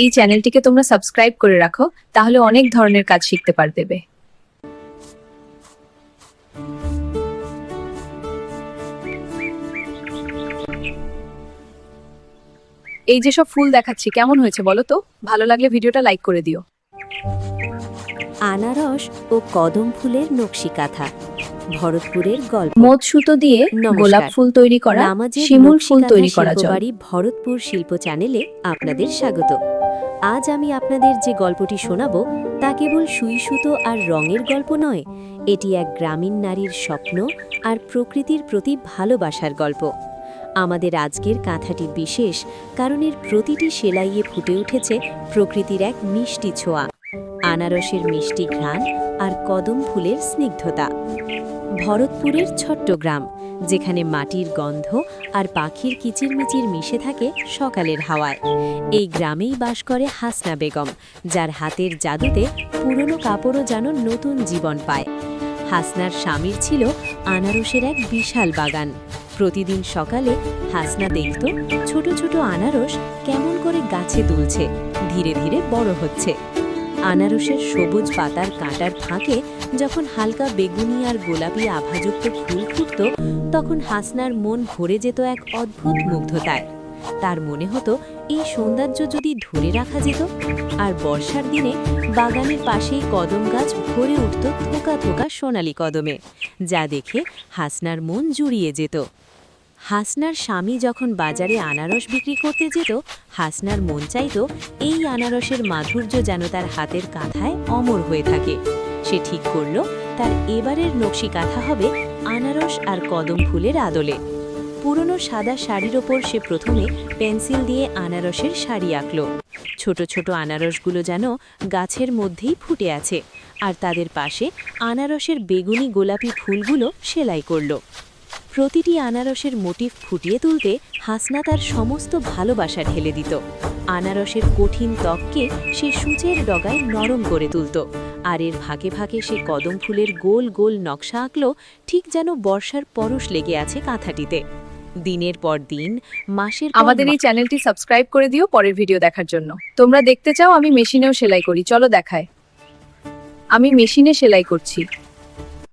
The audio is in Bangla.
এই চ্যানেলটিকে তোমরা সাবস্ক্রাইব করে রাখো তাহলে অনেক ধরনের কাজ শিখতে পারবে। এই যে সব ফুল দেখাচ্ছি কেমন হয়েছে বলো তো? ভালো লাগলে ভিডিওটা লাইক করে দিও। আনারস ও কদম ফুলের নকশি কাঁথা ভরতপুরের গল্প। মদ সুতো দিয়ে গোলাপ ফুল তৈরি করা শিমুল ফুল তৈরি করা ভরতপুর শিল্প চ্যানেলে আপনাদের স্বাগত। আজ আমি আপনাদের যে গল্পটি শোনাব তা কেবল সুই সুতো আর রঙের গল্প নয়, এটি এক গ্রামীণ নারীর স্বপ্ন আর প্রকৃতির প্রতি ভালোবাসার গল্প। আমাদের আজকের কাঁথাটি বিশেষ, কারণ এর প্রতিটি সেলাইয়ে ফুটে উঠেছে প্রকৃতির এক মিষ্টি ছোঁয়া, আনারসের মিষ্টি ঘ্রাণ আর কদম ফুলের স্নিগ্ধতা। ভরতপুরের ছোট্ট গ্রাম যেখানে মাটির গন্ধ আর পাখির কিচিরমিচির মিশে থাকে সকালের হাওয়ায়। এই গ্রামেই বাস করে হাসনা বেগম, যার হাতের জাদুতে পুরনো কাপড়ও যেন নতুন জীবন পায়। হাসনার স্বামীর ছিল আনারসের এক বিশাল বাগান। প্রতিদিন সকালে হাসনা দেখত ছোট ছোট আনারস কেমন করে গাছে দুলছে, ধীরে ধীরে বড় হচ্ছে। আনারসের সবুজ পাতার কাঁটার ফাঁকে যখন হালকা বেগুনি আর গোলাপি আভাযুক্ত ফুল ফুটত, তখন হাসনার মন ভরে যেত এক অদ্ভুত মুগ্ধতায়। তার মনে হতো, এই সৌন্দর্য যদি ধরে রাখা যেত, আর বর্ষার দিনে বাগানের পাশেই কদম গাছ ভরে উঠত থোকা থোকা সোনালি কদমে, যা দেখে হাসনার মন জুড়িয়ে যেত। হাসনার স্বামী যখন বাজারে আনারস বিক্রি করতে যেত, হাসনার মন চাইত এই আনারসের মাধুর্য যেন তার হাতের কাঁথায় অমর হয়ে থাকে। সে ঠিক করল, তার এবারের নকশি কাঁথা হবে আনারস আর কদম ফুলের আদলে। পুরনো সাদা শাড়ির ওপর সে প্রথমে পেন্সিল দিয়ে আনারসের শাড়ি আঁকল। ছোট ছোট আনারসগুলো যেন গাছের মধ্যেই ফুটে আছে, আর তাদের পাশে আনারসের বেগুনি গোলাপি ফুলগুলো সেলাই করল। প্রতিটি আনারসের মোটিভ ফুটিয়ে তুলতে হাসনা তার সমস্ত ভালোবাসা ঢেলে দিত। আনারসের কঠিন ত্বককে সে সূচের ডগায় নরম করে তুলত। আর এর ভাগে ভাগে সে কদম ফুলের গোল গোল নকশা আঁকল ঠিক যেন বর্ষার পরশ লেগে আছে কাঁথাটিতে। দিনের পর দিন মাসের আমাদের এই চ্যানেলটি সাবস্ক্রাইব করে দিও পরের ভিডিও দেখার জন্য। তোমরা দেখতে চাও আমি মেশিনেও সেলাই করি চলো দেখায়। আমি মেশিনে সেলাই করছি।